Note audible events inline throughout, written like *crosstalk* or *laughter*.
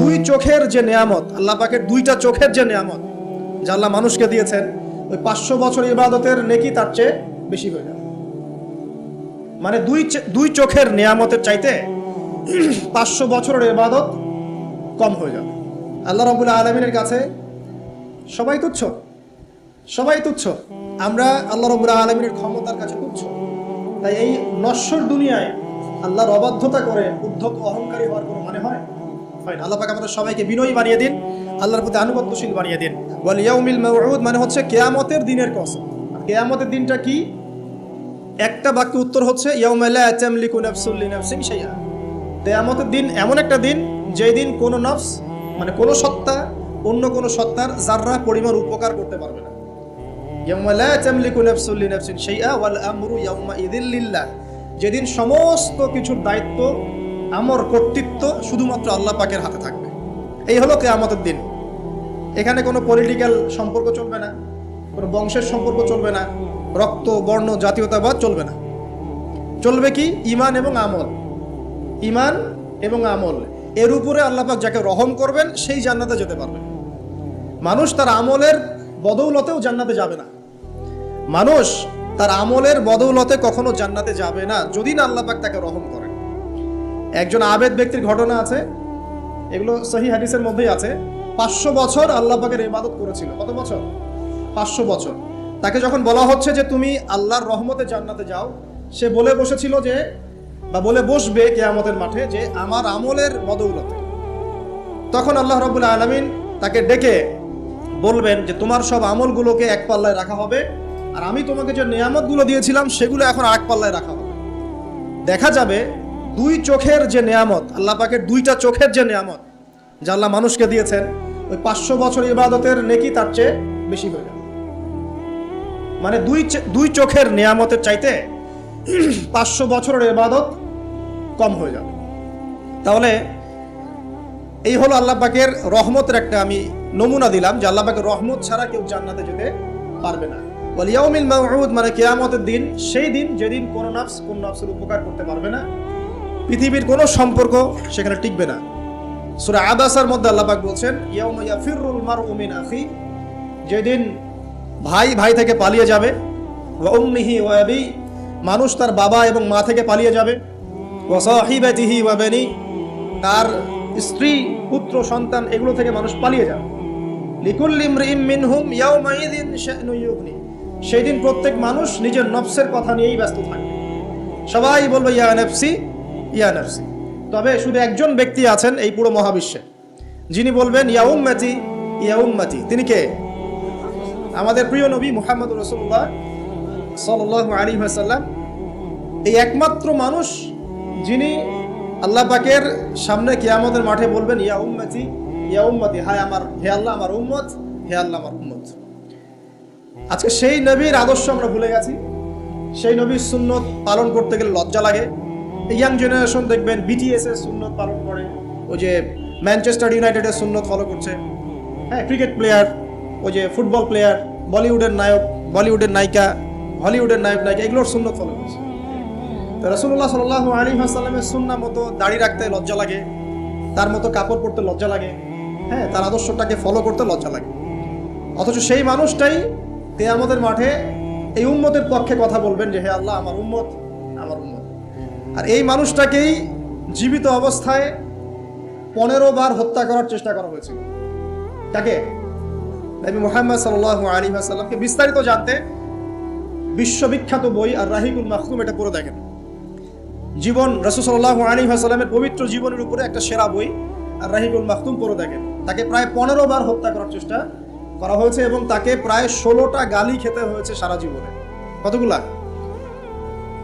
দুই চোখের যে নেয়ামত, আল্লাহ পাকের দুইটা চোখের যে নেয়ামত, যা আল্লাহ মানুষকে দিয়েছেন, ওই পাঁচশো বছর ইবাদতের নেকি তার চেয়ে বেশি হয়ে যাবে মানে দুই দুই চোখের নেয়ামতের চাইতে *clears throat* পাঁচশো বছরের ইবাদত কম হয়ে যাবে আল্লাহ রবুল্লা আলমিনের কাছে সবাই তুচ্ছ? সবাই তুচ্ছ? আমরা আল্লাহ রবুল্লা আলমিনের ক্ষমতার কাছে তুচ্ছ। তাই এই নশ্বর দুনিয়ায় আল্লাহর অবাধ্যতা করে উদ্ধত অহংকারী হওয়ার কোনো মানে হয়? হয় আল্লাহ পাক আমাদের সবাইকে বিনয়ী বানিয়ে দিন, আল্লাহর প্রতি আনুগত্যশীল বানিয়ে দিন। বল ইয়াউমিল মাউউদ মানে হচ্ছে কেয়ামতের দিনের কসম। কেয়ামতের দিনটা কি? একটা বাক্য উত্তর হচ্ছে, ইয়াউমা লা তামলিকু নাফসুল লিনাফসিন শাইআ। কেয়ামতের দিন এমন একটা দিন, যেই দিন কোনো নফস মানে কোনো সত্তা, অন্য কোনো সত্তার যাররা পরিমাণ উপকার করতে পারবে না। ইয়াউমা লা তামলিকু নাফসুল লিনাফসিন শাইআ, ওয়াল আমরু ইয়াউমা ইযিল লিল্লাহ। যেদিন সমস্ত কিছুর দায়িত্ব আমর কর্তৃত্ব শুধুমাত্র আল্লাহ পাকের হাতে থাকবে। এই হলো কেয়ামতের দিন। এখানে কোনো পলিটিক্যাল সম্পর্ক চলবে না, কোনো বংশের সম্পর্ক চলবে না, রক্ত, বর্ণ, জাতীয়তাবাদ চলবে না। চলবে কি? ইমান এবং আমল। ইমান এবং আমল। এর উপরে আল্লাপাক যাকে রহম করবেন, সেই জান্নাতে যেতে পারবে। মানুষ তার আমলের বদৌলতেও জান্নাতে যাবে না। মানুষ তার আমলের বদৌলতে কখনো জান্নাতে যাবে না, যদি না আল্লাপাক তাকে রহম করেন একজন আবেদ ব্যক্তির ঘটনা আছে। এগুলো সহি হাদিসের মধ্যেই আছে। পাঁচশো বছর আল্লাহ পাকের ইবাদত করেছিল। কত বছর? পাঁচশো বছর। তাকে যখন বলা হচ্ছে যে তুমি আল্লাহর রহমতে জান্নাতে যাও, সে বলে বসেছিল যে, বা বলে বসবে কেয়ামতের মাঠে যে আমার আমলের বদৌলতে। তখন আল্লাহ রবুল আলমিন তাকে ডেকে বলবেন যে তোমার সব আমলগুলোকে এক পাল্লায় রাখা হবে, আর আমি তোমাকে যে নিয়ামতগুলো দিয়েছিলাম সেগুলো এখন আরেক পাল্লায় রাখা হবে। দেখা যাবে দুই চোখের যে নেয়ামত, আল্লাহ পাকের দুইটা চোখের যে নেয়ামত, যা আল্লাহ মানুষকে দিয়েছেন, ওই পাঁচশো বছর ইবাদতের নেকি তার চেয়ে বেশি হয়ে যাবে মানে দুই দুই চোখের নেয়ামতের চাইতে *clears throat* পাঁচশো বছরের ইবাদত কম হয়ে যাবে তাহলে এই হলো আল্লাহ পাকের রহমতের একটা আমি নমুনা দিলাম, যে আল্লাহ পাকের রহমত ছাড়া কেউ জান্নাতে যেতে পারবে না। ওয়ালিয়াউমিল মাহমুদ মানে কেয়ামতের দিন, সেই দিন যেদিন কোন নাফস কোন নাফসের উপকার করতে পারবে না পৃথিবীর কোনো সম্পর্ক সেখানে টিকবে না। সূরা আদাসার মধ্যে আল্লাহ পাক বলছেন, ইয়াউমা ইয়াফিরুল মারউ মিন আখি যেদিন ভাই ভাই থেকে পালিয়ে যাবে, ওয়া উম্মিহি ওয়া মানুষ তার বাবা এবং মা থেকে পালিয়ে যাবে, ওয়া সাহিবাতিহি ওয়া তার স্ত্রী, পুত্র, সন্তান, এগুলো থেকে মানুষ পালিয়ে যাবে। লিকুল্লি ইমরিইম মিনহুম সেই দিন প্রত্যেক মানুষ নিজের নফসের কথা নিয়েই ব্যস্ত থাকবে। সবাই বলবে, ইয়া নফসি ইয়া তবে শুধু একজন ব্যক্তি আছেন এই পুরো মহাবিশ্বে। যিনি বলবেন, ইয়া উম্মতি ইয়া উম্মতি। তিনি কে? আমাদের প্রিয় নবী মুহাম্মদ রসুল্লাহ সাল্লাল্লাহু আলাইহি ওয়াসাল্লাম। এই একমাত্র মানুষ যিনি আল্লাহ পাকের সামনে কিয়ামতের মাঠে বলবেন, ইয়া উম্মতি ইয়া উম্মতি। হায় আমার, হে আল্লাহ আমার উম্মত, হে আল্লাহ আমার উম্মত। আজকে সেই নবীর আদর্শ আমরা ভুলে গেছি। সেই নবীর সুন্নত পালন করতে গেলে লজ্জা লাগে। ইয়াং জেনারেশন দেখবেন বিটিএস এর সুন্নত পালন করে, ওই যে ম্যানচেস্টার ইউনাইটেডের সুন্নত ফলো করছে। হ্যাঁ ক্রিকেট প্লেয়ার ওই যে ফুটবল প্লেয়ার বলিউডের নায়ক বলিউডের নায়িকা হলিউডের নায়ক, নায়িকা, এগুলোর সুন্নত ফলো করছে। রসুল্লাহ সাল আলী হাসাল্লামের সুন্না মতো দাড়ি রাখতে লজ্জা লাগে, তার মতো কাপড় পরতে লজ্জা লাগে হ্যাঁ তার আদর্শটাকে ফলো করতে লজ্জা লাগে। অথচ সেই মানুষটাই তে আমাদের মাঠে এই উম্মতের পক্ষে কথা বলবেন যে, হে আল্লাহ, আমার উম্মত আর এই মানুষটাকেই জীবিত অবস্থায় পনেরো বার হত্যা করার চেষ্টা করা হয়েছিল তাকে নবী মোহাম্মদ সাল্লাহ আলী সাল্লামকে বিস্তারিত জানতে বিশ্ববিখ্যাত বই আর রাহিকুল মাহতুম এটা পড়ে দেখেন। জীবন রসুসল্লাহ আলী সাল্লামের পবিত্র জীবনের উপরে একটা সেরা বই আর রাহিকুল মাহতুম পড়ে দেখেন। তাকে প্রায় পনেরো বার হত্যা করার চেষ্টা করা হয়েছে এবং তাকে প্রায় ষোলোটা গালি খেতে হয়েছে সারা জীবনে। কতগুলা?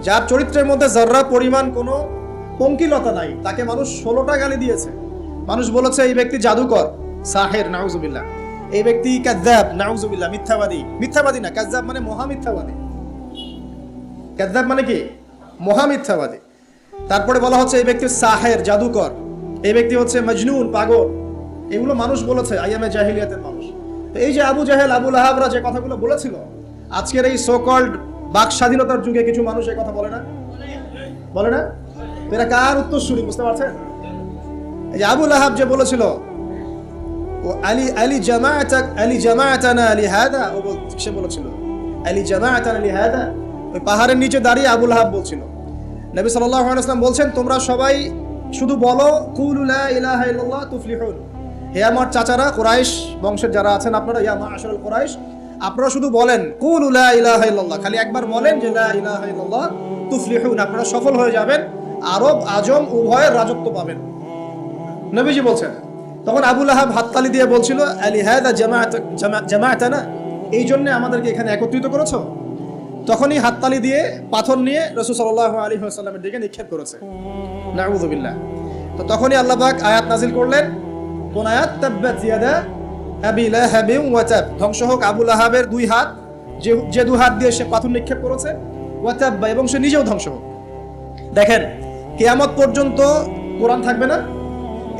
যার চরিত্রের মধ্যে যার্রা পরিমাণ কোনো পঙ্কিলতা নাই, তাকে মানুষ ষোলোটা গালি দিয়েছে। মানুষ বলেছে, এই ব্যক্তি জাদুকর, সাহের, নাউজুবিল্লাহ। এই ব্যক্তি কাদ্দাব নাউজুবিল্লাহ, মিথ্যাবাদী। মিথ্যাবাদী না কাদ্দাব মানে মহামিথ্যাবাদী। কাদ্দাব মানে কি? মহামিথ্যাবাদী। তারপরে বলা হচ্ছে, এই ব্যক্তি সাহের, জাদুকর। এই ব্যক্তি হচ্ছে মজনুন, পাগল। এগুলো মানুষ বলেছে আইয়ামে জাহিলিয়াতের মানুষ। তো এই যে আবু জাহেল আবুল আহাবরা যে কথাগুলো বলেছিল, আজকের এই সোকল্ড বাক স্বাধীনতার যুগে কিছু মানুষ এই কথা বলে না? বলে না? এরা কার উত্তরসূরি, বুঝতে পারছেন? এই যে আবুল আহাব যে বলেছিল, ও আলী আলী জামাআতা, আলী জামাআতানা আলী হাদা ও সে বলেছিল, আলী জামাআতানা আলী হাদা ওই পাহাড়ের নিচে দাঁড়িয়ে আবুল আহাব বলছিল। নবী সাল্লাল্লাহু আলাইহি বলছেন, তোমরা সবাই শুধু বলো, কুলু লা ইলাহা ইল্লাল্লাহ তুফলিহুন হে আমার চাচারা, কুরাইশ বংশের যারা আছেন আপনারা, ইয়া মাআশারুল কুরাইশ আপনারা শুধু বলেন, কুলু লা ইলাহা খালি একবার বলেন যে, লা ইলাহা তুফলিহুন। আপনারা সফল হয়ে যাবেন, আরব, আজম উভয়ের রাজত্ব পাবেন। নবীজি বলছেন, তখন আবুল আহাব হাততালি দিয়ে বলছিল, আলী হায়দা জামায়াত জামায়াতানা এই জন্য আমাদেরকে এখানে একত্রিত করেছ? তখনই হাততালি দিয়ে, পাথর নিয়ে রসুল সাল্লাহ আলী সাল্লামের দিকে নিক্ষেপ করেছে। নাউযুবিল্লাহ। তো তখনই আল্লাহবাক আয়াত নাজিল করলেন, কোন আয়াত তাব্বাত ইয়াদা ধ্বংস হোক আবুল আহাবের দুই হাত, যে যে দু হাত দিয়ে সে পাথর নিক্ষেপ করেছে এবং সে নিজেও ধ্বংস হোক। দেখেন, কেয়ামত পর্যন্ত কোরআন থাকবে না,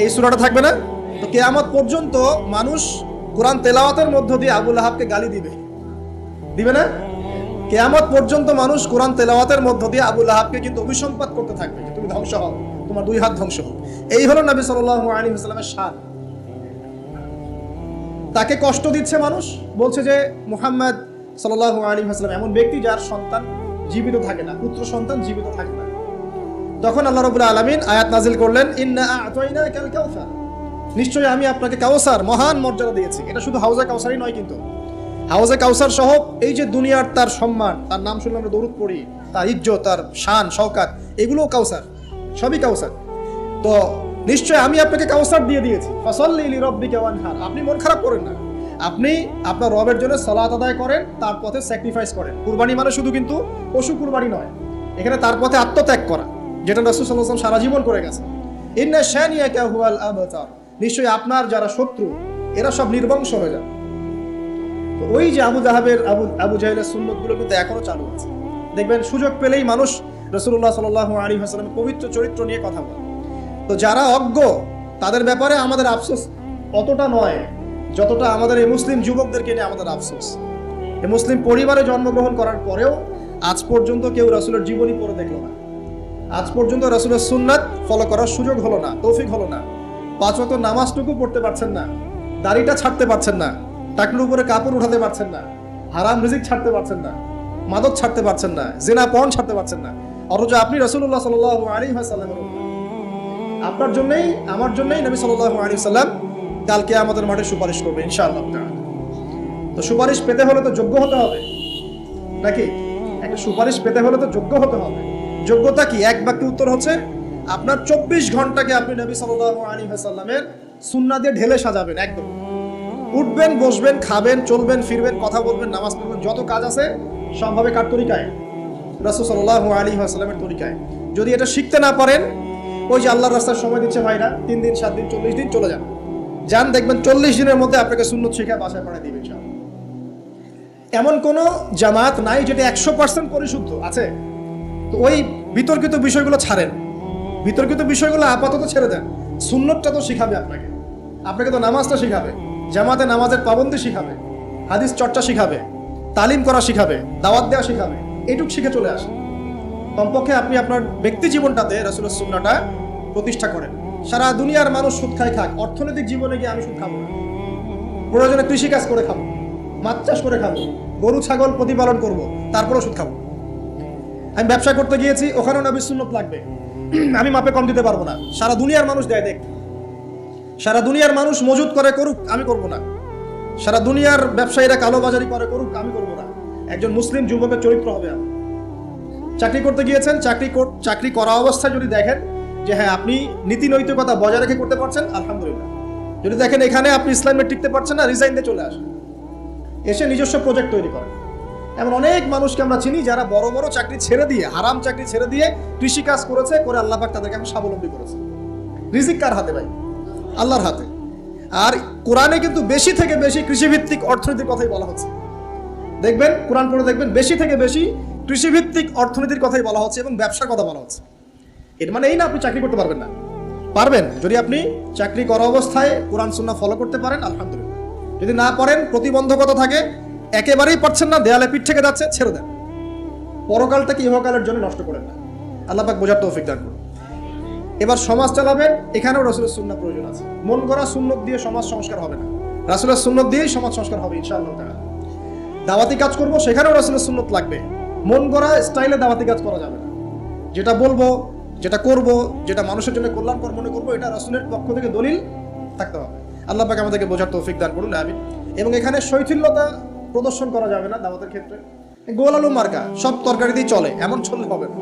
এই সূরাটা থাকবে না। তো কেয়ামত পর্যন্ত মানুষ কোরআন তেলাওয়াতের মধ্য দিয়ে আবুল আহাবকে গালি দিবে। দিবে না? কেয়ামত পর্যন্ত মানুষ কোরআন তেলাওয়াতের মধ্য দিয়ে আবুল আহাবকে কিন্তু অভিসম্পাত করতে থাকবে তুমি ধ্বংস হও, তোমার দুই হাত ধ্বংস হোক। এই হলো নবী সাল্লাল্লাহু আলাইহি ওয়াসাল্লামের শান তাকে কষ্ট দিচ্ছে মানুষ, বলছে যে মুহাম্মদ সাল্লাল্লাহু আলাইহি হাসলাম এমন ব্যক্তি যার সন্তান জীবিত থাকে না, পুত্র সন্তান জীবিত থাকে না। তখন আল্লাহ রাব্বুল আলামিন আয়াত নাজিল করলেন কাউসার নিশ্চয়ই আমি আপনাকে কাউসার মহান মর্যাদা দিয়েছি। এটা শুধু হাউজে কাউসারই নয় কিন্তু, হাউজে কাউসার সহ এই যে দুনিয়ার তার সম্মান, তার নাম শুনলে আমরা দরুদ পড়ি, তার ইজ্জত, তার শান, শওকাত, এগুলোও কাউসার সবই কাউসার তো নিশ্চয় আমি আপনাকে কাউসার দিয়ে দিয়েছি। ফসল্লি রব্বিকা ওয়ানহার। আপনি মন খারাপ করেন না। আপনি আপনার রবের জন্য সালাত আদায় করেন, তার পথে স্যাক্রিফাইস করেন। কুরবানি মানে শুধু কিন্তু পশু কুরবানি নয়, এখানে তার পথে আত্মত্যাগ করা, যেটা রাসূল সাল্লাল্লাহু সারা জীবন করে গেছে ইন্না শানিয়াকা হুয়াল আবতার। নিশ্চয়ই আপনার যারা শত্রু, এরা সব নির্বংশ হয়ে যাবে। তো ওই যে আবু জাহাবের, আবু আবু জাহেলের সুন্নতগুলো কিন্তু এখনও চালু আছে। দেখবেন সুযোগ পেলেই মানুষ রসুল্লাহ সাল আলী হাসলামের পবিত্র চরিত্র নিয়ে কথা বলে। তো যারা অজ্ঞ, তাদের ব্যাপারে আমাদের আফসোস অতটা নয়, যতটা আমাদের এই মুসলিম যুবকদেরকে নিয়ে আমাদের আফসোস। এই মুসলিম পরিবারে জন্মগ্রহণ করার পরেও আজ পর্যন্ত কেউ রাসুলের জীবনী পড়ে দেখল না। আজ পর্যন্ত রাসুলের সুন্নাত ফলো করার সুযোগ হলো না, তৌফিক হলো না। পাঁচ ওয়াক্ত নামাজটুকু পড়তে পারছেন না, দাড়িটা ছাড়তে পারছেন না টাকলুর উপরে কাপড় উঠাতে পারছেন না, হারাম রিজিক ছাড়তে পারছেন না, মাদক ছাড়তে পারছেন না, জেনা পণ ছাড়তে পারছেন না। অথচ আপনি রসুল্লাহ সাল আলী সাল্লামের আপনার জন্যই, আমার জন্যই নবী সাল্লাহ আলী সাল্লাম কালকে আমাদের মাঠে সুপারিশ করবে, ইনশাআল্লাহ। তো সুপারিশ পেতে হলে তো যোগ্য হতে হবে। নাকি? একটা সুপারিশ পেতে হলে তো যোগ্য হতে হবে। যোগ্যতা কি? এক বাক্যে উত্তর হচ্ছে, আপনার চব্বিশ ঘন্টাকে আপনি নবী সাল্লাহ আলী সাল্লামের সুন্না দিয়ে ঢেলে সাজাবেন, একদম। উঠবেন, বসবেন, খাবেন, চলবেন, ফিরবেন, কথা বলবেন, নামাজ পড়বেন, যত কাজ আছে, সব হবে কার তরিকায়? রাসুল সাল্লাহ আলী আসসালামের তরিকায়। যদি এটা শিখতে না পারেন ওই যে আল্লাহর রাস্তার সময় দিচ্ছে ভাইরা, তিন দিন, সাত দিন, চল্লিশ দিন, চলে যান। যান, দেখবেন চল্লিশ দিনের মধ্যে আপনাকে সুন্নত শিখা বাসায় পাঠায় দিবে এমন কোনো জামাত নাই যেটা একশো পার্সেন্ট পরিশুদ্ধ, আছে? তো ওই বিতর্কিত বিষয়গুলো ছাড়েন। বিতর্কিত বিষয়গুলো আপাতত ছেড়ে দেন। সুন্নতটা তো শিখাবে আপনাকে। আপনাকে তো নামাজটা শিখাবে, জামাতে নামাজের পাবন্দি শিখাবে, হাদিস চর্চা শিখাবে, তালিম করা শিখাবে, দাওয়াত দেওয়া শিখাবে, এটুক শিখে চলে আসে কমপক্ষে আপনি আপনার ব্যক্তি জীবনটাতে রাসুলের সুন্নাটা প্রতিষ্ঠা করেন। সারা দুনিয়ার মানুষ সুদ খায় খাক অর্থনৈতিক জীবনে গিয়ে আমি সুদ খাব না। প্রয়োজনে কৃষিকাজ করে খাব, মাছ চাষ করে খাব, গরু, ছাগল প্রতিপালন করব, তারপরেও সুদ খাব। আমি ব্যবসা করতে গিয়েছি, ওখানেও নবী সুন্নত লাগবে। আমি মাপে কম দিতে পারব না। সারা দুনিয়ার মানুষ দেয়, দেখ। সারা দুনিয়ার মানুষ মজুদ করে করুক, আমি করব না। সারা দুনিয়ার ব্যবসায়ীরা কালোবাজারি করে করুক, আমি করব না। একজন মুসলিম যুবকের চরিত্র হবে আমি চাকরি করতে গিয়েছেন, চাকরি চাকরি করা অবস্থায় যদি দেখেন যে হ্যাঁ আপনি নীতি নৈতিকতা বজায় রেখে করতে পারছেন, আলহামদুলিল্লাহ। যদি দেখেন এখানে আপনি ইসলামে টিকতে পারছেন না রিজাইন দিয়ে চলে আসেন। এসে নিজস্ব প্রজেক্ট তৈরি করেন। এমন অনেক মানুষকে আমরা চিনি যারা বড় বড় চাকরি ছেড়ে দিয়ে, হারাম চাকরি ছেড়ে দিয়ে কৃষিকাজ করেছে, করে আল্লাহ পাক তাদেরকে এখন স্বাবলম্বী করেছে। রিজিক কার হাতে ভাই? আল্লাহর হাতে। আর কোরআনে কিন্তু বেশি থেকে বেশি কৃষিভিত্তিক অর্থনীতির কথাই বলা হচ্ছে। দেখবেন, কোরআন পড়ে দেখবেন, বেশি থেকে বেশি কৃষিভিত্তিক অর্থনীতির কথাই বলা হচ্ছে এবং ব্যবসার কথা বলা হচ্ছে। এর মানে এই না আপনি চাকরি করতে পারবেন না। পারবেন, যদি আপনি চাকরি করা অবস্থায় কোরআন সুন্না ফলো করতে পারেন, আলহামদুলিল্লাহ। যদি না পারেন, প্রতিবন্ধকতা থাকে, একেবারেই পারছেন না, দেয়ালে পিঠ থেকে যাচ্ছে, ছেড়ে দেন। পরকালটাকে ইহকালের জন্য নষ্ট করেন না। আল্লাহ পাক বোঝার তৌফিক দান করুন। এবার সমাজ চালাবেন, এখানেও রাসুলের সুন্নাহ প্রয়োজন আছে। মন করা সুন্নত দিয়ে সমাজ সংস্কার হবে না। রাসুলের সুন্নত দিয়েই সমাজ সংস্কার হবে, ইনশাআল্লাহ দাওয়াতি কাজ করব, সেখানেও রাসুলের সুন্নত লাগবে। মন করা স্টাইলে দাওয়াতি কাজ করা যাবে না। যেটা বলব যেটা করব, যেটা মানুষের জন্য কল্যাণকর মনে করব, এটা রাসুলের পক্ষ থেকে দলিল থাকতে হবে। আল্লাহ পাক আমাদেরকে বোঝার তৌফিক দান করুন, আমিন। এবং এখানে শৈথিল্যতা প্রদর্শন করা যাবে না দাওয়াতের ক্ষেত্রে। গোল আলু মার্কা, সব তরকারি তরকারিতেই চলে, এমন চললে হবে না।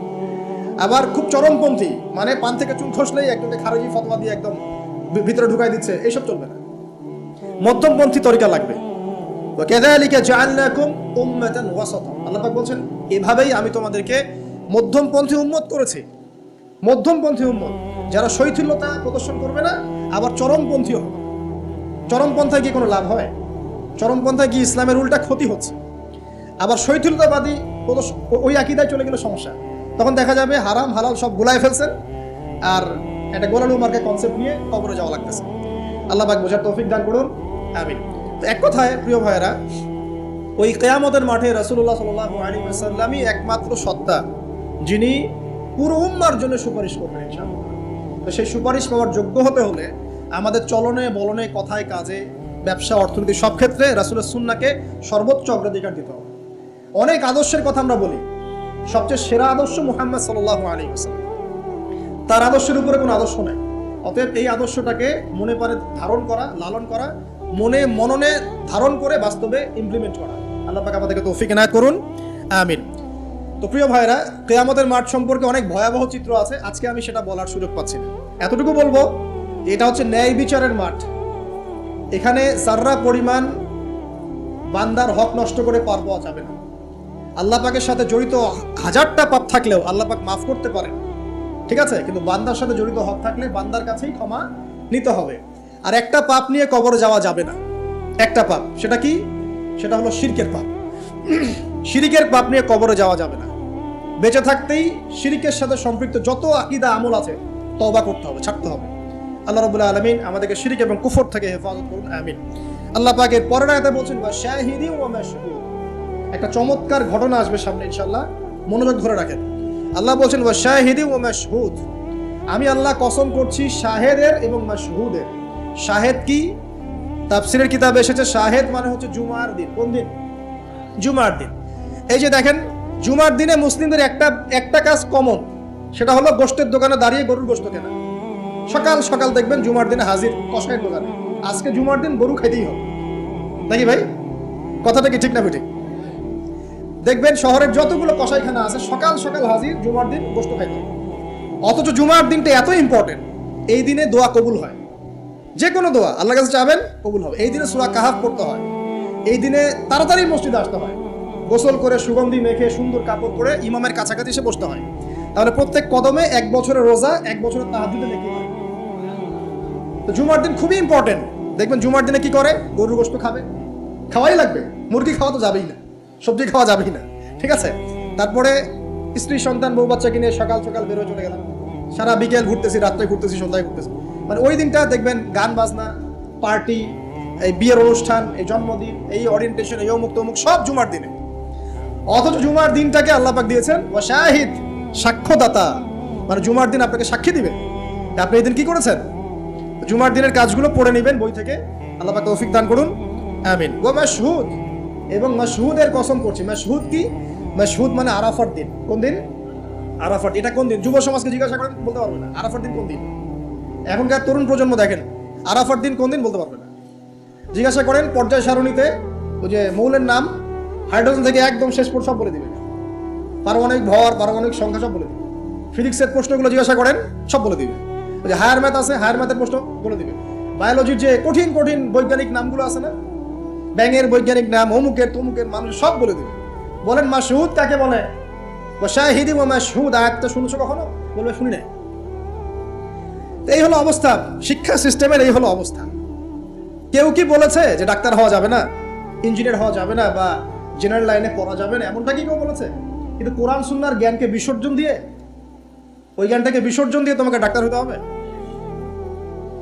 আবার খুব চরমপন্থী মানে পান থেকে চুন খসলেই একজনকে খারেজি ফতোয়া দিয়ে একদম ভিতরে ঢুকাই দিচ্ছে, এইসব চলবে না। মধ্যমপন্থী তরিকা লাগবে। আল্লাহ বলছেন, এভাবেই আমি তোমাদেরকে মধ্যমপন্থী উম্মত করেছি। মধ্যমপন্থী উম্মত। যারা শৈথিল্যতা প্রদর্শন করবে না, আবার চরমপন্থী হবে। চরমপন্থায় কি কোনো লাভ হয়? চরমপন্থায় কি ইসলামের উল্টা ক্ষতি হচ্ছে। আবার শৈথিলতাবাদী ওই আকিদায় চলে গেলে সমস্যা। তখন দেখা যাবে হারাম, হালাল সব গুলাই ফেলছেন। আর একটা গোলালু মার্কে কনসেপ্ট নিয়ে কবরে যাওয়া লাগতেছে। আল্লাহ পাক বোঝার তৌফিক দান করুন। আমিন। তো এক কথায়, প্রিয় ভাইয়েরা, ওই কেয়ামতের মাঠে রাসূলুল্লাহ সাল্লাল্লাহু আলাইহি ওয়াসাল্লামই একমাত্র সত্তা, যিনি পুরো উম্মার জন্য সুপারিশ করবেন তো সেই সুপারিশ পাওয়ার যোগ্য হতে হলে আমাদের চলনে, বলনে, কথায়, কাজে, ব্যবসা, অর্থনীতি সব ক্ষেত্রে রাসূলের সুন্নাকে সর্বোচ্চ অগ্রাধিকার দিতে হবে। অনেক আদর্শের কথা আমরা বলি। সবচেয়ে সেরা আদর্শ মুহাম্মদ সাল্লাল্লাহু আলাইহি ওয়াসাল্লাম। তার আদর্শের উপরে কোনো আদর্শ নাই। অতএব এই আদর্শটাকে মনে পারে ধারণ করা, লালন করা, মনে মননে ধারণ করে বাস্তবে ইমপ্লিমেন্ট করা। আল্লাহ পাক আমাদেরকে তৌফিক না করুন। আমিন। তো প্রিয় ভাইরা কেয়ামতের মাঠ সম্পর্কে অনেক ভয়াবহ চিত্র আছে। আজকে আমি সেটা বলার সুযোগ পাচ্ছি না। এতটুকু বলব যে এটা হচ্ছে ন্যায় বিচারের মাঠ। এখানে সাররা পরিমাণ বান্দার হক নষ্ট করে পার পাওয়া যাবে না। আল্লাহ পাকের সাথে জড়িত হাজারটা পাপ থাকলেও আল্লাহ পাক মাফ করতে পারেন। ঠিক আছে? কিন্তু বান্দার সাথে জড়িত হক থাকলে বান্দার কাছেই ক্ষমা নিতে হবে। আর একটা পাপ নিয়ে কবরে যাওয়া যাবে না। একটা পাপ। সেটা কি? সেটা হলো শিরকের পাপ। শিরিকের পাপ নিয়ে কবরে যাওয়া যাবে না। বেঁচে থাকতেই শিরিকের সাথে সম্পৃক্ত যত আকিদা আমল আছে তবা করতে হবে, ছাড়তে হবে। আল্লাহ রবুল্লাহ আলমিন আমাদেরকে শিরিক এবং কুফর থেকে হেফাজত করুন, আমিন। আল্লাহ পাকের পরের আয়াতে বলছেন বা শাহিদি ও একটা চমৎকার ঘটনা আসবে সামনে ইনশাল্লাহ মনোযোগ ধরে রাখেন। আল্লাহ বলছেন, ওয়া শাহিদি ও মাশহুদ। আমি আল্লাহ কসম করছি, শাহেদের এবং মাশহুদের। শাহেদ কি? তাফসিরের কিতাবে এসেছে, শাহেদ মানে হচ্ছে জুমার দিন। কোন দিন? জুমার দিন। এই যে দেখেন, জুমার দিনে মুসলিমদের একটা একটা কাজ কমন সেটা হলো গোষ্ঠের দোকানে দাঁড়িয়ে গরুর গোশত কেনা। সকাল সকাল দেখবেন জুমার দিনে হাজির কষাইয়ের দোকানে। আজকে জুমার দিন গরু খাইতেই হবে। নাকি ভাই? কথাটা কি ঠিক না ঠিক দেখবেন শহরের যতগুলো কষাইখানা আছে, সকাল সকাল হাজির জুমার দিন গোস্ত খাইতে। অথচ জুমার দিনটা এত ইম্পর্টেন্ট এই দিনে দোয়া কবুল হয়। যে কোনো দোয়া আল্লাহ কাছে চাবেন, কবুল হবে। এই দিনে সুরা কাহাফ পড়তে হয়। এই দিনে তাড়াতাড়ি মসজিদে আসতে হয়। গোসল করে সুগন্ধি মেখে সুন্দর কাপড় পরে ইমামের কাছাকাছি এসে বসতে হয়। তাহলে প্রত্যেক কদমে এক বছরের রোজা, এক বছরের তাহাজুদে হয়। তো জুমার দিন খুবই ইম্পর্টেন্ট দেখবেন জুমার দিনে কি করে? গরুর গোস্ত খাবে। খাওয়াই লাগবে। মুরগি খাওয়া তো যাবেই না। সবজি খাওয়া যাবেই না। ঠিক আছে? তারপরে স্ত্রী, সন্তান, বউ বাচ্চাকে নিয়ে সকাল সকাল বেরোয় চলে গেলাম। সারা বিকেল ঘুরতেছি, রাত্রে ঘুরতেছি, সন্ধ্যায় ঘুরতেছি। মানে ওই দিনটা দেখবেন গান বাজনা পার্টি এই বিয়ের অনুষ্ঠান, এই জন্মদিন, এই ওরিয়েন্টেশন এই অমুক তমুক সব জুমার দিনে। অথচ জুমার দিনটাকে আল্লাহ পাক দিয়েছেন ও শাহিদ, সাক্ষ্যদাতা। মানে জুমার দিন আপনাকে সাক্ষী দিবে। আপনি এই দিন কি করেছেন? জুমার দিনের কাজগুলো পড়ে নেবেন বই থেকে। আল্লাহ পাক তৌফিক দান করুন। আমিন। ও মাশহুদ, এবং মাশহুদের কসম করছি। মাশহুদ কি? মাশহুদ মানে আরাফার দিন। কোন দিন? আরাফার এটা কোন দিন? যুব সমাজকে জিজ্ঞাসা করেন, বলতে পারবে না। আরাফার দিন কোন দিন? এখনকার তরুণ প্রজন্ম দেখেন, আরাফার দিন কোন দিন বলতে পারবে না। জিজ্ঞাসা করেন পর্যায় সারণীতে, ওই যে মৌলের নাম হাইড্রোজেন থেকে একদম শেষ পর সব বলে দিবে। পারমাণবিক ভর, পারমাণবিক সংখ্যা সব বলে দিবে। ফিজিক্সের প্রশ্নগুলো জিজ্ঞাসা করেন, সব বলে দিবে। যে হায়ার ম্যাথ আছে, হায়ার ম্যাথের প্রশ্ন বলে দিবে। বায়োলজির যে কঠিন কঠিন বৈজ্ঞানিক নামগুলো আছে না, ব্যাঙের বৈজ্ঞানিক নাম, অমুকের, তমুকের মানুষ সব বলে দিবে। বলেন, মাসহুদ কাকে বলে? শাহিদি ও মাসহুদ আয়াতটা শুনছো কখনো? বলবে, শুনি এই হলো অবস্থা, শিক্ষা সিস্টেমের এই হলো অবস্থা। কেউ কি বলেছে যে ডাক্তার হওয়া যাবে না, ইঞ্জিনিয়ার হওয়া যাবে না, বা জেনারেল লাইনে পড়া যাবে না। এমনটা কি কেউ বলেছে? কিন্তু কোরআন সুন্নার জ্ঞানকে বিসর্জন দিয়ে ওই জ্ঞানটাকে বিসর্জন দিয়ে তোমাকে ডাক্তার হতে হবে?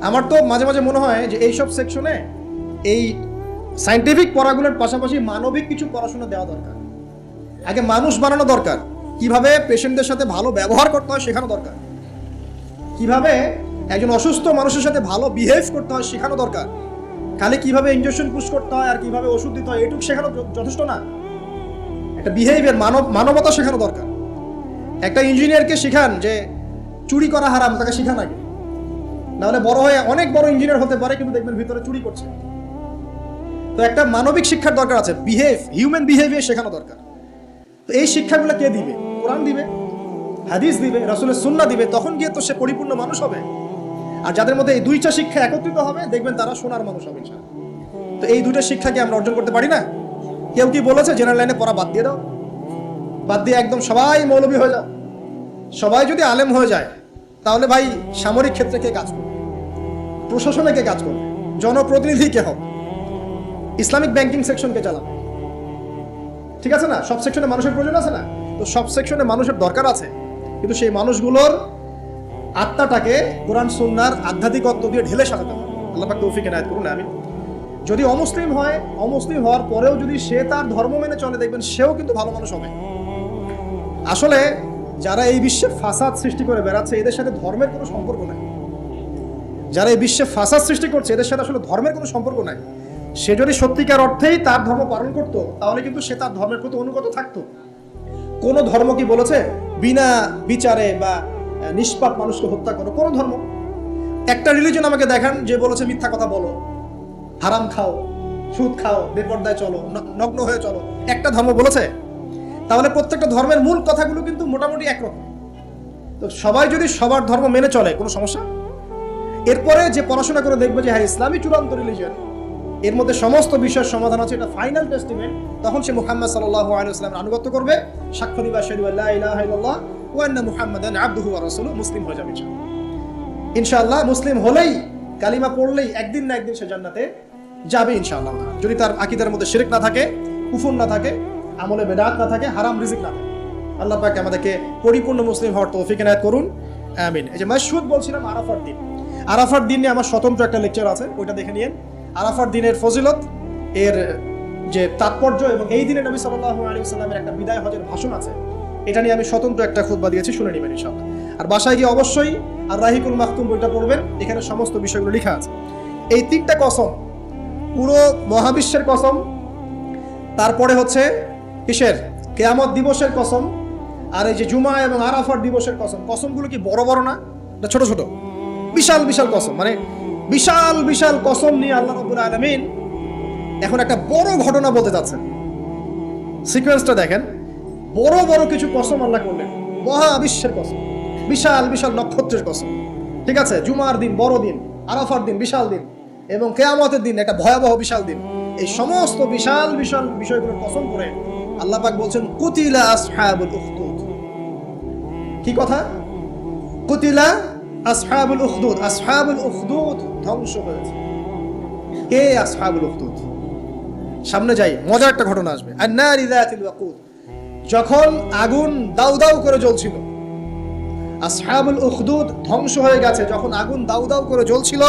আমার তো মাঝে মাঝে মনে হয় যে এইসব সেকশনে এই সাইন্টিফিক পড়াগুলোর পাশাপাশি মানবিক কিছু পড়াশোনা দেওয়া দরকার। আগে মানুষ বানানো দরকার। কীভাবে পেশেন্টদের সাথে ভালো ব্যবহার করতে হয় শেখানো দরকার। কীভাবে একজন অসুস্থ মানুষের সাথে ভালো বিহেভ করতে হয় শেখানো দরকার। খালি কীভাবে ইঞ্জেকশন পুশ করতে হয় আর কীভাবে ওষুধ দিতে হয়, এটুকু শেখানো যথেষ্ট না। একটা বিহেভিয়ার মানব মানবতা শেখানো দরকার। একটা ইঞ্জিনিয়ারকে শেখান যে চুরি করা হারাম, তাকে শেখান আগে। নাহলে বড় হয়ে অনেক বড় ইঞ্জিনিয়ার হতে পারে, কিন্তু দেখবেন ভিতরে চুরি করছে। তো একটা মানবিক শিক্ষার দরকার আছে। বিহেভ হিউম্যান বিহেভিয়ার শেখানো দরকার। তো এই শিক্ষাগুলো কে দিবে? কোরআন দিবে, হাদিস দিবে, রাসূলের সুন্না দিবে, তখন গিয়ে তো সে পরিপূর্ণ মানুষ হবে। আর যাদের মধ্যে এই দুইটা শিক্ষা একত্রিত হবে, দেখবেন তারা সোনার মানুষ হবে তো এই দুইটা শিক্ষাকে আমরা অর্জন করতে পারি না? কেউ কি বলেছে, জেনারেল লাইনে পড়া বাদ দিয়ে দাও বাদ দিয়ে একদম সবাই মৌলবী হয়ে যাও। সবাই যদি আলেম হয়ে যায়, তাহলে ভাই সামরিক ক্ষেত্রে কে কাজ করবে? প্রশাসনে কে কাজ করবে? জনপ্রতিনিধি কে হবে? ইসলামিক ব্যাংকিং সেকশনকে চালাবে? ঠিক আছে না? সব সেকশনে মানুষের প্রয়োজন আছে না? তো সব সেকশনে মানুষের দরকার আছে। কিন্তু সেই মানুষগুলোর আত্মাটাকে কোরআন, সুন্নার আধ্যাত্মিকত্ব দিয়ে ঢেলে সাজাতে হবে। আল্লাহ তৌফিক এনায়েত করুন আমি যদি অমুসলিম হয়, অমুসলিম হওয়ার পরেও যদি সে তার ধর্ম মেনে চলে, দেখবেন সেও কিন্তু ভালো মানুষ হবে। আসলে যারা এই বিশ্বে ফাসাদ সৃষ্টি করে বেড়াচ্ছে, এদের সাথে ধর্মের কোনো সম্পর্ক নাই। যারা এই বিশ্বে ফাসাদ সৃষ্টি করছে, এদের সাথে আসলে ধর্মের কোনো সম্পর্ক নাই। সে যদি সত্যিকার অর্থেই তার ধর্ম পালন করতো, তাহলে কিন্তু সে তার ধর্মের প্রতি অনুগত থাকতো। কোন ধর্ম কি বলেছে? বিনা বিচারে বা নিষ্পাপ মানুষকে হত্যা করো, কোন ধর্ম। একটা রিলিজন আমাকে দেখান যে বলেছে, মিথ্যা কথা বলো। হারাম খাও, সুদ খাও, বেপর্দায় চলো নগ্ন হয়ে চলো। একটা ধর্ম বলেছে? তাহলে প্রত্যেকটা ধর্মের মূল কথাগুলো কিন্তু মোটামুটি একরকম। তো সবাই যদি সবার ধর্ম মেনে চলে, কোনো সমস্যা? এরপরে যে পড়াশোনা করে দেখবে যে হ্যাঁ ইসলামী চূড়ান্ত রিলিজন এর মধ্যে সমস্ত বিষয়ের সমাধান আছে, এটা ফাইনাল টেস্টিমেন্ট তখন সে মুহাম্মদ সাল্লাল্লাহু আলাইহি ওয়াসাল্লামের আনুগত্য করবে। সাক্ষ্য দিবা শাহাদু আল্লা ইলাহা ইল্লাল্লাহ ওয়া আন্না মুহাম্মাদান আবদুহু মুসলিম হয়ে যাবে ইনশাআল্লাহ। মুসলিম হলেই কালিমা পড়লেই একদিন না একদিন সে জান্নাতে যাবে ইনশাআল্লাহ। যদি তার আকীদার মধ্যে শিরক না থাকে না থাকে, আমলে বেদাত না থাকে, হারাম রিজিক না থাকে। আল্লাহ পাক আমাদেরকে পরিপূর্ণ মুসলিম হওয়ার তৌফিক এনায়েত করুন। আমিন। এই যে মাসুদ বলছিলাম আরাফার দিন। আরাফার দিন নিয়ে আমার স্বতন্ত্র একটা লেকচার আছে, ওইটা দেখে নিন আরাফার দিনের ফজিলত, এর যে তাৎপর্য এবং এই দিনে নবী সাল্লাল্লাহু আলাইহি সাল্লামের একটা বিদায় হজের ভাষণ আছে। এটা নিয়ে আমি স্বতন্ত্র একটা খুতবা দিয়েছি, শুনে নেবেন ইনশাআল্লাহ। আর বাসায় গিয়ে অবশ্যই আর রাহিকুল মাহতুম বইটা পড়বেন, এখানে সমস্ত বিষয়গুলো লেখা আছে। এই তিনটা কসম, পুরো মহাবিশ্বের কসম, তারপরে হচ্ছে কিসের? কেয়ামত দিবসের কসম, আর এই যে জুমা এবং আরাফার দিবসের কসম। কসমগুলো কি বড় বড় না? না, ছোট ছোট। বিশাল বিশাল কসম। মানে বিশাল বিশাল কসম নিয়ে আল্লাহ রবুল আলমিন এখন একটা বড় ঘটনা বলতে যাচ্ছেন। সিকোয়েন্সটা দেখেন। বড় বড় কিছু কসম আল্লাহ করলেন। মহাবিশ্বের কসম। বিশাল বিশাল নক্ষত্রের কসম। ঠিক আছে? জুমার দিন, বড় দিন, আরাফার দিন, বিশাল দিন, এবং কেয়ামতের দিন, একটা ভয়াবহ বিশাল দিন। এই সমস্ত বিশাল বিশাল বিষয়গুলোর কসম করে আল্লাহ পাক বলছেন, কুতিলা আসহাবুল উখদুদ। কি কথা? কুতিলা আসহাবুল উখদুদ। আসহাবুল উখদুদ ধ্বংস হয়েছে। কে আসহাবুল উখদুদ? সামনে যাই, মজার একটা ঘটনা আসবে। আন্নারি যাতিল ওয়াকুদ। যখন আগুন দাউ দাউ করে জ্বলছিল, আসহাবুল উখদুদ ধ্বংস হয়ে গেছে। যখন আগুন দাউ দাউ করে জ্বলছিল,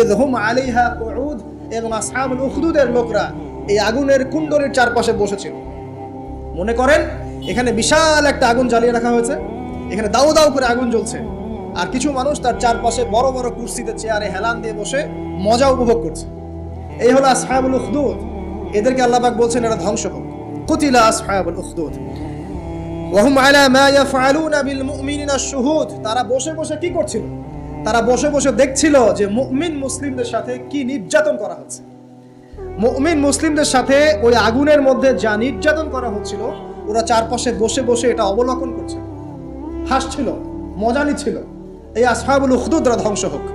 ইদহুম আলাইহা কুউদ, এবং আসহাবুল উখদুদের লোকরা এই আগুনের কুণ্ডলীর চারপাশে বসেছিল। মনে করেন, এখানে বিশাল একটা আগুন জ্বালিয়ে রাখা হয়েছে। এখানে দাউ দাউ করে আগুন জ্বলছে। আর কিছু মানুষ তার চারপাশে বড় বড় কুর্সিতে, চেয়ারে হেলান দিয়ে বসে মজা উপভোগ করছে। এই হলো আসহাবুল উখদুদ। এদেরকে আল্লাহ পাক বলছেন, এরা ধ্বংস হোক। কুতিলা আসহাবুল উখদুদ ওয়াহুম আলা মা ইয়াফআলুনা বিল মুমিনিনা শুহুদ তারা বসে বসে কি করছিল তারা বসে বসে দেখছিল যে মুমিন মুসলিমদের সাথে কি নির্যাতন করা হচ্ছে মুমিন মুসলিমদের সাথে ওই আগুনের মধ্যে যা নির্যাতন করা হচ্ছিল ওরা চারপাশে বসে বসে এটা অবলোকন করছে হাসছিল মজা নিচ্ছিল এই আসহাবুল উখদুদরা ধ্বংস হোক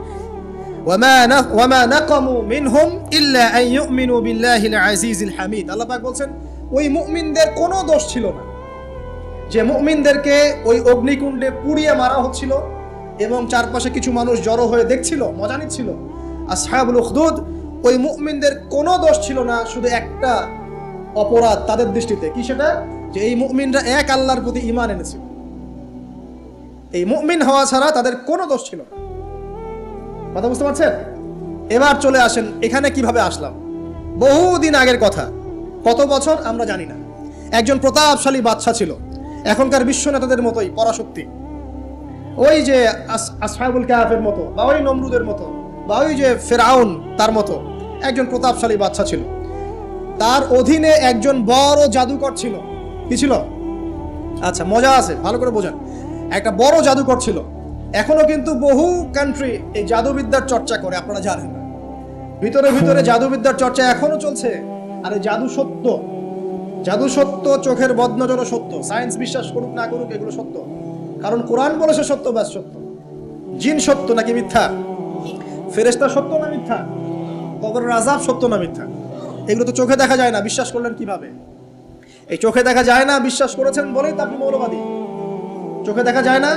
وما ن- وما نقموا منهم إلا أن يؤمنوا بالله العزيز الحميد আল্লাহ পাক বলছেন ওই মুমিনদের কোনো দোষ ছিল না। যে মুমিনদেরকে ওই অগ্নিকুণ্ডে পুড়িয়ে মারা হচ্ছিল এবং চারপাশে কিছু মানুষ জড়ো হয়ে দেখছিল, মজা নিচ্ছিল। আসহাবুল উখদুদ, ওই মুমিনদের কোনো দোষ ছিল না, শুধু একটা অপরাধ তাদের দৃষ্টিতে। কি সেটা? যে এই মুমিনরা এক আল্লাহর প্রতি ইমান এনেছিল। এই মুমিন হওয়া ছাড়া তাদের কোনো দোষ ছিল না। কথা বুঝতে পারছেন? এবার চলে আসেন, এখানে কীভাবে আসলাম? বহুদিন আগের কথা। কত বছর আমরা জানি না। একজন প্রতাপশালী বাদশা ছিল। এখনকার বিশ্ব নেতাদের মতোই পরাশক্তি। ওই যে আস- আসহাবুল কাহাফের মতো বা ওই নমরুদের মতো বা ওই যে ফেরাউন তার মতো একজন প্রতাপশালী বাচ্চা ছিল। তার অধীনে একজন বড় জাদুকর ছিল। কি ছিল? আচ্ছা মজা আছে ভালো করে বোঝান। একটা বড় জাদুকর ছিল। এখনও কিন্তু বহু কান্ট্রি এই জাদুবিদ্যার চর্চা করে আপনারা জানেন। না ভিতরে ভিতরে জাদুবিদ্যার চর্চা এখনও চলছে। আর জাদু সত্য। জাদু সত্য, চোখের বদনজর সত্য। সায়েন্স বিশ্বাস করুক না করুক, এগুলো সত্য। কারণ কোরআন বলেছে সত্য ব্যাস সত্য। জিন সত্য নাকি মিথ্যা? ফেরেস্তা সত্য না মিথ্যা? কবরের আজাব সত্য না মিথ্যা? এগুলো তো চোখে দেখা যায় না, বিশ্বাস করলেন কীভাবে? এই চোখে দেখা যায় না, বিশ্বাস করেছেন বলেই তো আপনি মৌলবাদী। চোখে দেখা যায় না,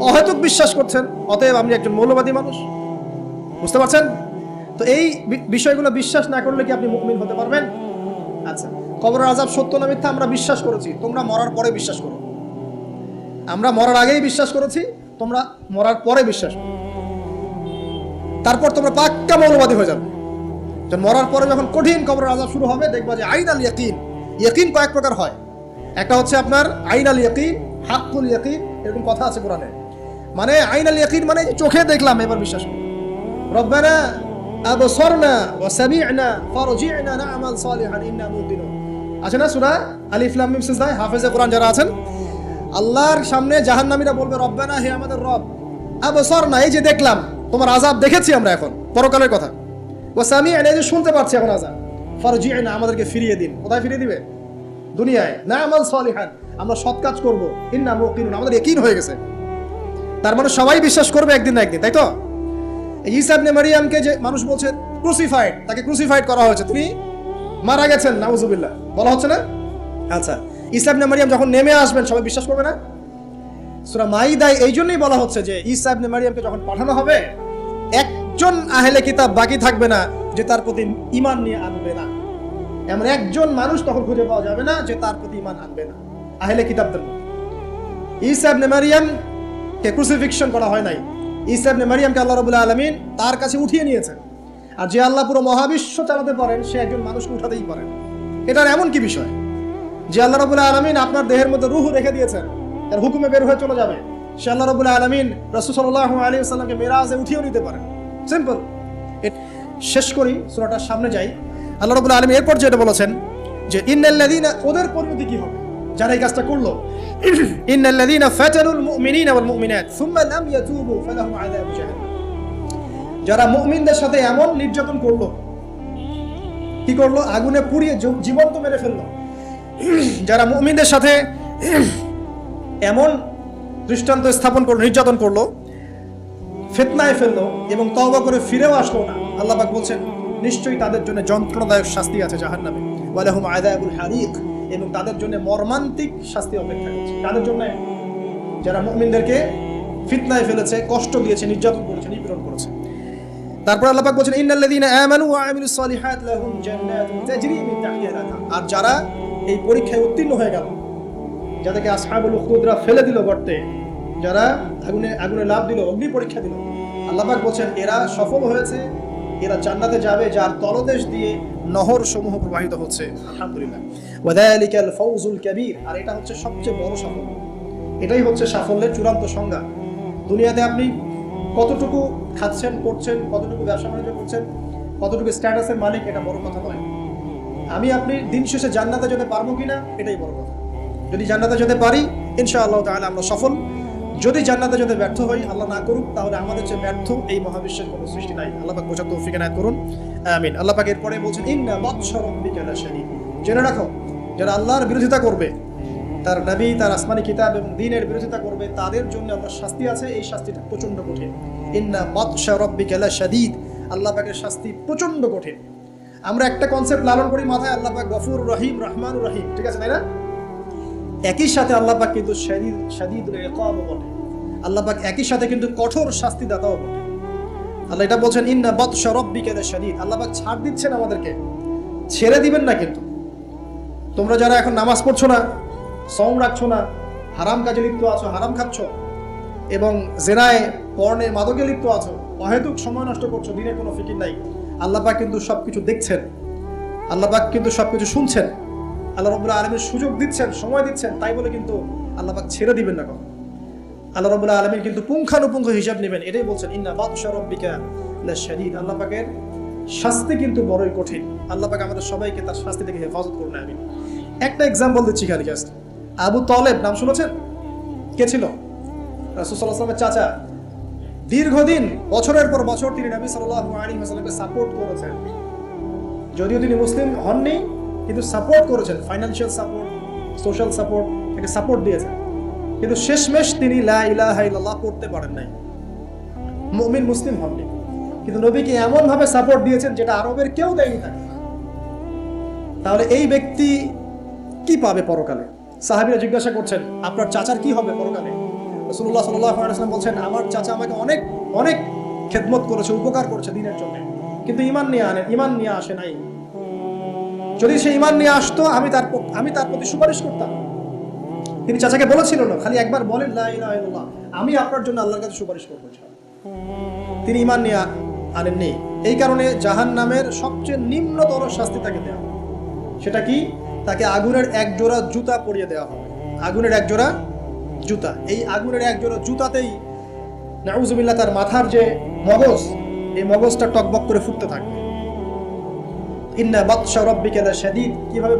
অহেতুক বিশ্বাস করছেন, অতএব আপনি একজন মৌলবাদী মানুষ। বুঝতে পারছেন? তো এই বিষয়গুলো বিশ্বাস না করলে কি আপনি মুকমিন হতে পারবেন? আচ্ছা কবরের আজাব সত্য না মিথ্যা আমরা বিশ্বাস করেছি। তোমরা মরার পরে বিশ্বাস করো। আমরা মরার আগেই বিশ্বাস করেছি, তোমরা মরার পরে বিশ্বাস করো। তারপর তোমরা পাক্কা মৌলবাদী হয়ে যাবে। মরার পরে যখন কঠিন কবরের আজাব শুরু হবে, দেখবা যে আইন আল ইয়াকিন ইয়াকিন কয়েক প্রকার হয়। একটা হচ্ছে আপনার আইন আল ইয়াকিন, হাক্কুল ইয়াকিন, এরকম কথা আছে কোরআনে। মানে আইন আল ইয়াকিন মানে চোখে দেখলাম, এবার বিশ্বাস করি। রব্বানা আমরা এখন, পরকালের কথা। যে শুনতে পাচ্ছি এখন আমাদেরকে ফিরিয়ে দিন। কোথায় ফিরিয়ে দিবে? দুনিয়ায়। না'মাল সালিহান, আমরা সৎ কাজ করব। ইন্না মুকিনুন, আমাদের ইয়াকিন হয়ে গেছে। তার মানে সবাই বিশ্বাস করবে একদিন না একদিন, তাই তো? ঈসা মারিয়ামকে যে মানুষ বলছে ক্রুসিফাইড তাকে ক্রুসিফাইড করা হয়েছে, তিনি মারা গেছেন, নাউজুবিল্লাহ। বলা হচ্ছে না? আচ্ছা ঈসা ইবনে মারিয়াম যখন নেমে আসবেন, সবাই বিশ্বাস করবে না? সূরা মাইদায় এই জন্যই বলা হচ্ছে যে ঈসা ইবনে মারিয়ামকে যখন পাঠানো হবে, একজন আহলে কিতাব বাকি থাকবে না যে তার প্রতি ঈমান নিয়ে আনবে না। এমন একজন মানুষ তখন খুঁজে পাওয়া যাবে না যে তার প্রতি ইমান আনবে না। আহলে কিতাবদের মধ্যে। ঈসা ইবনে মারিয়াম কে ক্রুসিফিকশন করা হয় নাই। ঈসা ইবনে মারিয়ামকে আল্লাহ রাব্বুল আলামিন তার কাছে উঠিয়ে নিয়েছেন। আর যে আল্লাহ পুরো মহাবিশ্ব চালাতে পারেন, সে একজন মানুষকে উঠাতেই পারেন। এটার এমন কি বিষয়? যে আল্লাহ রাব্বুল আলামিন আপনার দেহের মধ্যে রুহ রেখে দিয়েছেন, তার হুকুমে বের হয়ে চলে যাবে। সে আল্লাহ রাব্বুল আলামিন রাসূল সাল্লাল্লাহু আলাইহি ওয়াসাল্লামকে মিরাজে উঠিয়েও নিতে পারেন। সিম্পল শেষ করি, সূরাটার সামনে যাই। আল্লাহ রাব্বুল আলামিন এরপর যেটা বলেছেন যে ইন্নাল্লাযীনা ওদের পরিণতি কি হবে? যারা এই কাজটা করল। *clears throat* ইন্নাল্লাযীনা ফাতানুল মুমিনিনা ওয়াল মুমিনাত। সুম্মা লাম ইয়াতুবু ফালাহুম আযাবু জাহান্নাম। যারা মুমিনদের সাথে এমন নির্যাতন করল কি করল? আগুনে পুড়িয়ে জীবন্ত মেরে ফেলল। *clears throat* যারা মুমিনদের সাথে *clears throat* এমন দৃষ্টান্ত স্থাপন করল নির্যাতন করল ফেতনায় ফেলল এবং তওবা করে ফিরেও আসলো না আল্লাহ পাক বলছেন নিশ্চয়ই তাদের জন্য যন্ত্রণাদায়ক শাস্তি আছে জাহান্নামে। ওয়ালাহুম আযাবুল হারিক। এবং তাদের জন্য মর্মান্তিক শাস্তি অপেক্ষা করছে। তাদের জন্য যারা মুমিনদেরকে ফিতনায় ফেলেছে, কষ্ট দিয়েছে, নির্যাতন করেছে, নিপীড়ন করেছে। তারপর আল্লাহ পাক বলছেন, ইন্নাল্লাযীনা আমানু ওয়া আমিলুস সালিহাত লাহুম জান্নাতুন তাজরি মিন তাহতিহা আর যারা এই পরীক্ষায় উত্তীর্ণ হয়ে গেল, যাদেরকে আসহাবুল উখুদরা ফেলে দিল গর্তে, যারা আগুনে আগুনে লাভ দিল, অগ্নি পরীক্ষা দিল, আল্লাহ পাক বলছেন, এরা সফল হয়েছে এরা জান্নাতে যাবে, যার তলদেশ দিয়ে নহর সমূহ প্রবাহিত হচ্ছে। আলহামদুলিল্লাহ। আর এটা হচ্ছে সবচেয়ে বড় সাফল্য। এটাই হচ্ছে সাফল্যের চূড়ান্ত সংজ্ঞা। দুনিয়াতে আপনি কতটুকু খাচ্ছেন, করছেন, কতটুকু ব্যবসা বাণিজ্য করছেন, কতটুকু স্ট্যাটাসের মালিক, এটা বড় কথা নয়। আমি আপনি দিন শেষে জান্নাতে যেতে পারব কিনা, এটাই বড় কথা। যদি জান্নাতে যেতে পারি, ইনশাআল্লাহ তাহলে আমরা সফল। যদি জান্নাতে যেতে ব্যর্থ হই, আল্লাহ না করুক, তাহলে আমাদের যে ব্যর্থ এই মহাবিশ্বের কোনো সৃষ্টি নাই। আল্লাহ পাক বোঝার তৌফিক এনায়েত করুন। আমিন। আল্লাহ পাক এরপরে বলছেন, ইন্না বাদশা রাব্বিকা লাশাদীদ। জেনে রাখো, যারা আল্লাহর বিরোধিতা করবে, তার নবী, তার আসমানি কিতাব এবং দিনের বিরোধিতা করবে, তাদের জন্য আল্লাহর শাস্তি আছে। এই শাস্তিটা প্রচণ্ড কঠিন। ইন্না বাদশা রাব্বিকা লাশাদীদ। আল্লাহ পাকের শাস্তি প্রচণ্ড কঠিন। আমরা একটা কনসেপ্ট লালন করি মাথায়, আল্লাহ পাক গফুর রহিম রহমান রহিম। ঠিক আছে, তাই না? একই সাথে আল্লাহ পাক কিন্তু শাদীদ বলে। আল্লাহ পাক একই সাথে কিন্তু কঠোর শাস্তি দাতাও বলে। আল্লাহ এটা বলছেন, ইন্না বাদশা রাব্বিকা লাশাদীদ আল্লাহ পাক ছাড় দিচ্ছেন আমাদেরকে। ছেড়ে দিবেন না কিন্তু। তোমরা যারা এখন নামাজ পড়ছো না সং রাখছো না, হারাম কাজে লিপ্ত আছো, হারাম খাচ্ছ, এবং জেনায় পর্ণে মাদকে লিপ্ত আছো, অহেতুক সময় নষ্ট করছ, দিনের কোনো ফিকির নাই, আল্লাহ কিন্তু সব কিছু দেখছেন। আল্লাহ কিন্তু সব কিছু শুনছেন। আল্লাহ রব্বুল আলমের সুযোগ দিচ্ছেন, সময় দিচ্ছেন, তাই বলে কিন্তু আল্লাহ পাক ছেড়ে দিবেন না কখন। আল্লাহ রাব্বুল আলামিন কিন্তু পুঙ্খানুপুঙ্খ হিসাব নেবেন, এটাই বলছেন, ইন্না বাদশা আল্লাহ পাকের শাস্তি কিন্তু বড়ই কঠিন। আল্লাহ পাক আমাদের সবাইকে তার শাস্তি থেকে হেফাজত করুন আমি একটা এক্সাম্পল দিচ্ছি খালি জাস্ট আবু তলেব, নাম শুনেছেন? কে ছিল? ওয়াসাল্লামের চাচা। দীর্ঘদিন, বছরের পর বছর তিনি নবী সাল্লাল্লাহু আলাইহি ওয়াসাল্লামকে সাপোর্ট করেছেন। যদিও তিনি মুসলিম হননি কিন্তু সাপোর্ট করেছেন ফাইন্যান্সিয়াল সাপোর্ট সোশ্যাল সাপোর্ট একটা সাপোর্ট দিয়েছেন। কিন্তু শেষমেশ তিনি লা ইলাহা ইল্লাল্লাহ পড়তে পারেন নাই। মুমিন, মুসলিম হননি কিন্তু নবীকে এমন ভাবে সাপোর্ট দিয়েছেন যেটা আরবের কেউ দেয়নি তাকে। তাহলে এই ব্যক্তি কি পাবে পরকালে? সাহাবীরা জিজ্ঞাসা করছেন, আপনার চাচার কি হবে পরকালে? রাসূলুল্লাহ সাল্লাল্লাহু আলাইহি বলছেন, আমার চাচা আমাকে অনেক অনেক খেদমত করেছে, উপকার করেছে দিনের জন্য। কিন্তু ইমান নিয়ে আনে ইমান নিয়ে আসে নাই। যদি সে ইমান নিয়ে আসতো, আমি তার আমি তার প্রতি সুপারিশ করতাম। তিনি চাচাকে বলেছিল না, খালি একবার বলেন আমি আপনার জন্য আল্লাহর কাছে সুপারিশ করব তিনি ইমান নিয়ে আনেননি। এই কারণে জাহান নামের সবচেয়ে নিম্নতর শাস্তি তাকে দেওয়া হবে। সেটা কি? তাকে আগুনের এক জোড়া জুতা পরিয়ে দেওয়া হবে। আগুনের এক জোড়া জুতা। এই আগুনের এক জোড়া জুতাতেই নাউজুবিল্লাহ তার মাথার যে মগজ, এই মগজটা টকবক করে ফুটতে থাকবে। কীভাবে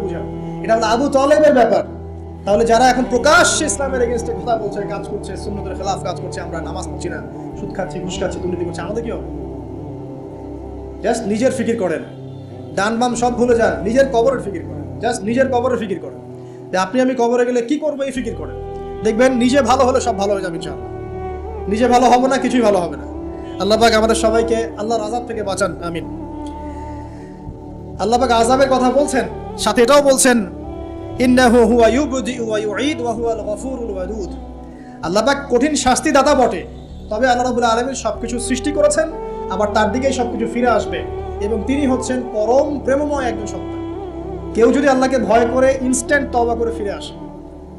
এটা হলো আবু তলেবের ব্যাপার। তাহলে যারা এখন ইসলামের এগেনস্টে কথা বলছে, কাজ করছে, সুন্নতের খেলাফ কাজ করছে, আমরা নামাজ পড়ছি না, সুদ খাচ্ছি, ঘুষ খাচ্ছি, দুর্নীতি করছি, আমাদের কি হবে? জাস্ট নিজের ফিকির করেন। ডান বাম সব ভুলে যান, নিজের কবরের ফিকির করেন। জাস্ট নিজের কবরের ফিকির করেন। যে আপনি আমি কবরে গেলে কি করব এই ফিকির করেন? দেখবেন নিজে ভালো হলে সব ভালো হয়ে যাবে ইনশাআল্লাহ। নিজে ভালো হবে না, কিছুই ভালো হবে না। আল্লাহ পাক আমাদের সবাইকে আল্লাহর আজাদ থেকে বাঁচান, আমিন। আল্লাহ পাক আজাবের কথা বলছেন, সাথে এটাও বলছেন, ইন্নাহু হুয়া ইউবদি ওয়া ইউঈদ ওয়া হুয়াল গফুরুল ওয়াদুদ। আল্লাহ পাক কঠিন শাস্তি দাতা বটে, তবে আল্লাহ রাব্বুল আলামিন সবকিছু সৃষ্টি করেছেন, আবার তার দিকেই সবকিছু ফিরে আসবে, এবং তিনি হচ্ছেন পরম প্রেমময় একজন সত্তা। কেউ যদি আল্লাহকে ভয় করে ইনস্ট্যান্ট তওবা করে ফিরে আসে,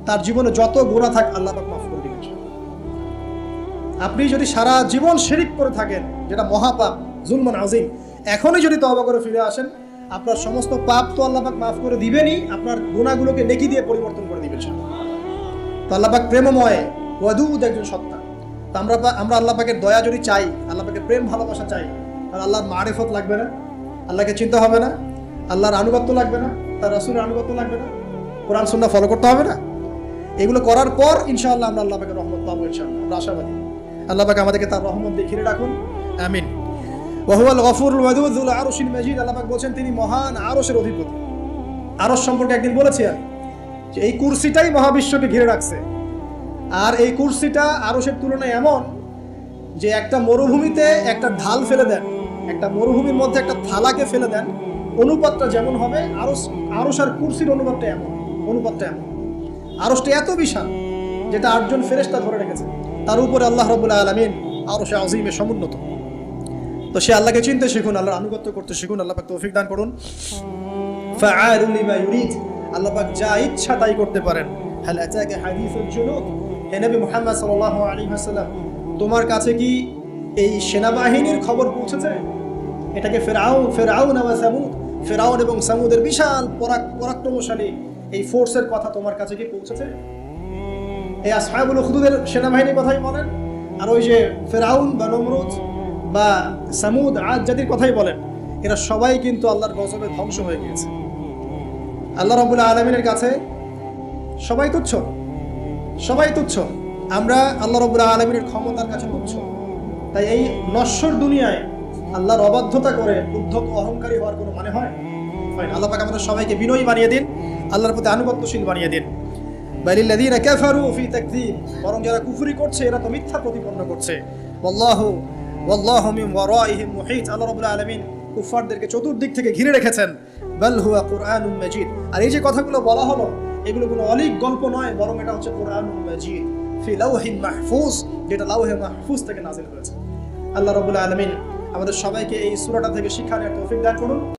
তার জীবনে যত গুনাহ থাক আল্লাহ পাক মাফ করে দিবেন। আপনি যদি সারা জীবন শিরিক করে থাকেন, যেটা মহাপাপ, জুলমান আজিম এখনই যদি তওবা করে ফিরে আসেন আপনার সমস্ত পাপ তো আল্লাহ পাক মাফ করে দিবেনই, আপনার গুণাগুলোকে নেকি দিয়ে পরিবর্তন করে দিবেন। তো আল্লাহ পাক প্রেমময় ওয়াদুদ একজন সত্তা। তো আমরা আমরা আল্লাহ পাকের দয়া যদি চাই, আল্লাহ পাকের প্রেম ভালোবাসা চাই আর আল্লাহর মারেফত লাগবে না, আল্লাহকে চিন্তা হবে না, আল্লাহর আনুগত্য লাগবে না, তার রাসূলের আনুগত্য লাগবে না, কোরআন সুন্না ফলো করতে হবে না। এগুলো করার পর ইনশাআল্লাহ আমরা আল্লাহ পাকের রহমত পাবো ইনশাআল্লাহ। আমরা আশাবাদী। আল্লাহ পাক আমাদেরকে তার রহমত ঘিরে রাখুন। আমিন। ওয়াদুদুল আরশিল মাজিদ, আল্লাহ বলছেন তিনি মহান আরশের অধিপতি। সম্পর্কে একদিন বলেছি আমি যে এই কুরসিটাই মহাবিশ্বকে ঘিরে রাখছে। আর এই কুরসিটা আরশের তুলনায় এমন যে একটা মরুভূমিতে একটা ঢাল ফেলে দেন, একটা মরুভূমির মধ্যে একটা থালাকে ফেলে দেন, অনুপাতটা যেমন হবে আরস আরস আর কুরসির অনুপাতটা এমন অনুপাতটা এমন। আরসটা এত বিশাল যেটা আটজন ফেরেশতা ধরে রেখেছে। তার উপরে আল্লাহ রবুল্লাহ আলমিন আরশে আজিমে সমুন্নত। তো সে আল্লাহকে চিনতে শিখুন, আল্লাহর আনুগত্য করতে শিখুন, আল্লাহ পাক তৌফিক দান করুন। আল্লাহ পাক যা ইচ্ছা তাই করতে পারেন। হাদিসুল জুনুদ? হে নবী তোমার কাছে কি এই সেনাবাহিনীর খবর পৌঁছেছে? এটাকে ফেরাউন ফেরাউন এবং সামুদ। ফেরাউন এবং সামুদের বিশাল পরাক, পরাক্রমশালী এই ফোর্সের কথা তোমার কাছে কি পৌঁছেছে? এই আসহাবুল খুদুদের সেনাবাহিনীর কথাই বলেন। আর ওই যে ফেরাউন বা নমরুদ বা সামুদ আজ জাতির কথাই বলেন, এরা সবাই কিন্তু আল্লাহর গজবে ধ্বংস হয়ে গিয়েছে। আল্লাহ রবুল্লাহ আলমিনের কাছে সবাই তুচ্ছ সবাই তুচ্ছ। আমরা আল্লাহ রবুল্লাহ আলমিনের ক্ষমতার কাছে তুচ্ছ। তাই এই নশ্বর দুনিয়ায় আল্লাহর অবাধ্যতা করে উদ্ধত অহংকারী হওয়ার কোনো মানে হয়? হয় আল্লাহ পাক আমাদের সবাইকে বিনয়ী বানিয়ে দিন, আল্লাহর প্রতি আনুগত্যশীল বানিয়ে দিন। বালিল্লাযীনা কাফারু ফি তাকযীব বরং যারা কুফরি করছে, এরা তো মিথ্যা প্রতিপন্ন করছে। ওয়াল্লাহু আল্লাহ রাব্বুল কুফারদেরকে চতুর্দিক থেকে ঘিরে রেখেছেন। মাজিদ। আর এই যে কথাগুলো বলা হলো, এগুলো কোনো অলিক গল্প নয়, বরং এটা হচ্ছে মাজিদ। ফি মাহফুজ থেকে আল্লাহ রাব্বুল আলামিন আমাদের সবাইকে এই সূরাটা থেকে শিক্ষা নেওয়ার তৌফিক দান করুন।